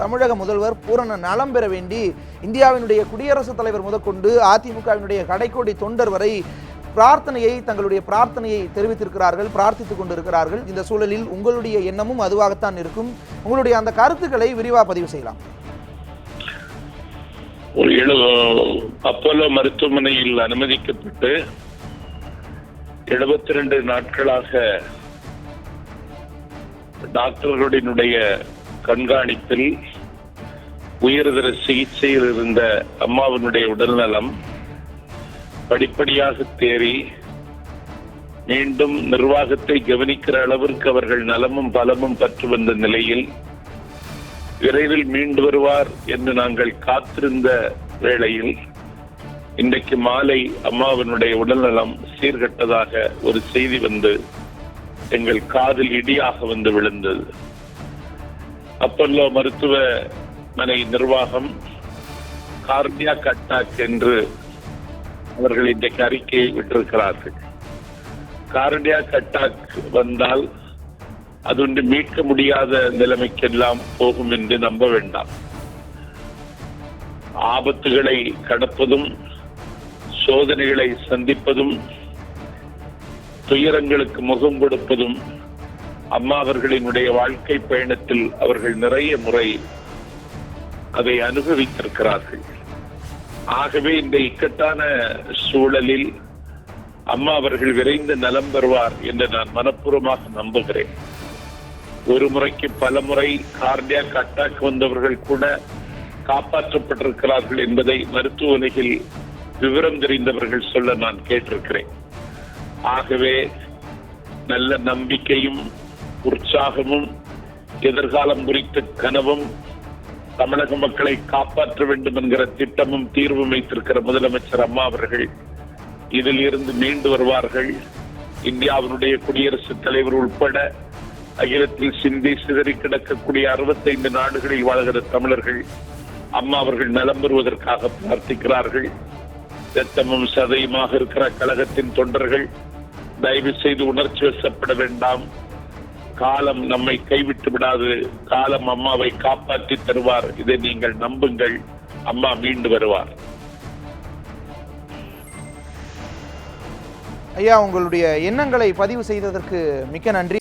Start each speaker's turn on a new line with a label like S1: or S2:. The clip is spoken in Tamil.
S1: தமிழக முதல்வர் பூரண நலம் பெற வேண்டி இந்தியாவினுடைய குடியரசுத் தலைவர் முதற்கொண்டு அதிமுகவினுடைய கடைக்கோடி தொண்டர் வரை பிரார்த்தனையை தங்களுடைய பிரார்த்தனையை தெரிவித்திருக்கிறார்கள் பிரார்த்தித்துக் கொண்டிருக்கிறார்கள். இந்த சூழலில் உங்களுடைய எண்ணமும் அதுவாகத்தான் இருக்கும். உங்களுடைய அந்த கருத்துக்களை விரிவா பதிவு செய்யலாம்.
S2: ஒரு அப்போலோ மருத்துவமனையில் அனுமதிக்கப்பட்டு எழுபத்தி ரெண்டு நாட்களாக டாக்டர்களுடைய கண்காணிப்பில் உயர்தர சிகிச்சையில் இருந்த அம்மாவினுடைய உடல்நலம் படிப்படியாக தேறி மீண்டும் நிர்வாகத்தை கவனிக்கிற அளவிற்கு அவர்கள் நலமும் பலமும் பற்று வந்த நிலையில் விரைவில் மீண்டு வருவார் என்று நாங்கள் காத்திருந்த வேளையில் இன்றைக்கு மாலை அம்மாவினுடைய உடல்நலம் சீர்கெட்டதாக ஒரு செய்தி வந்து எங்கள் காதில் இடியாக வந்து விழுந்தது. அப்பல்லோ மருத்துவமனை நிர்வாகம் கார்டியாக் அட்டாக் என்று அவர்கள் இன்றைக்கு அறிக்கையை விட்டிருக்கிறார்கள். கார்டியாக் அட்டாக் வந்தால் அது ஒன்று மீட்க முடியாத நிலைமைக்கெல்லாம் போகும் என்று நம்ப வேண்டாம். ஆபத்துகளை கடப்பதும் சோதனைகளை சந்திப்பதும் துயரங்களுக்கு முகம் கொடுப்பதும் அம்மா அவர்களினுடைய வாழ்க்கை பயணத்தில் அவர்கள் நிறைய முறை அதை அனுபவித்திருக்கிறார்கள். ஆகவே இந்த இக்கட்டான சூழலில் அம்மா அவர்கள் விரைந்து நலம் பெறுவார் என்று நான் மனப்பூர்வமாக நம்புகிறேன். ஒரு முறைக்கு பல முறை கார்டியாக் அட்டாக் வந்தவர்கள் கூட காப்பாற்றப்பட்டிருக்கிறார்கள் என்பதை மருத்துவ உலகில் விவரம் தெரிந்தவர்கள் சொல்ல நான் கேட்டிருக்கிறேன். ஆகவே நல்ல நம்பிக்கையும் உற்சாகமும் எதிர்காலம் குறித்த கனவும் தமிழக மக்களை காப்பாற்ற வேண்டும் என்கிற திட்டமும் தீர்வும் வைத்திருக்கிற முதலமைச்சர் அம்மா அவர்கள் இதில் இருந்து மீண்டு வருவார்கள். இந்தியாவினுடைய குடியரசுத் தலைவர் உட்பட அகிலத்தில் சிந்தி சிதறி கிடக்கக்கூடிய அறுபத்தைந்து நாடுகளில் வாழ்கிற தமிழர்கள் அம்மா அவர்கள் நலம் பெறுவதற்காக பிரார்த்திக்கிறார்கள். ரத்தமும் சதையுமாக இருக்கிற கழகத்தின் தொண்டர்கள் தயவு செய்து உணர்ச்சி வசப்பட வேண்டாம். காலம் நம்மை கைவிட்டு விடாது. காலம் அம்மாவை காப்பாற்றி தருவார். இதை நீங்கள் நம்புங்கள். அம்மா மீண்டு வருவார்.
S1: ஐயா உங்களுடைய எண்ணங்களை பதிவு செய்ததற்கு மிக்க நன்றி.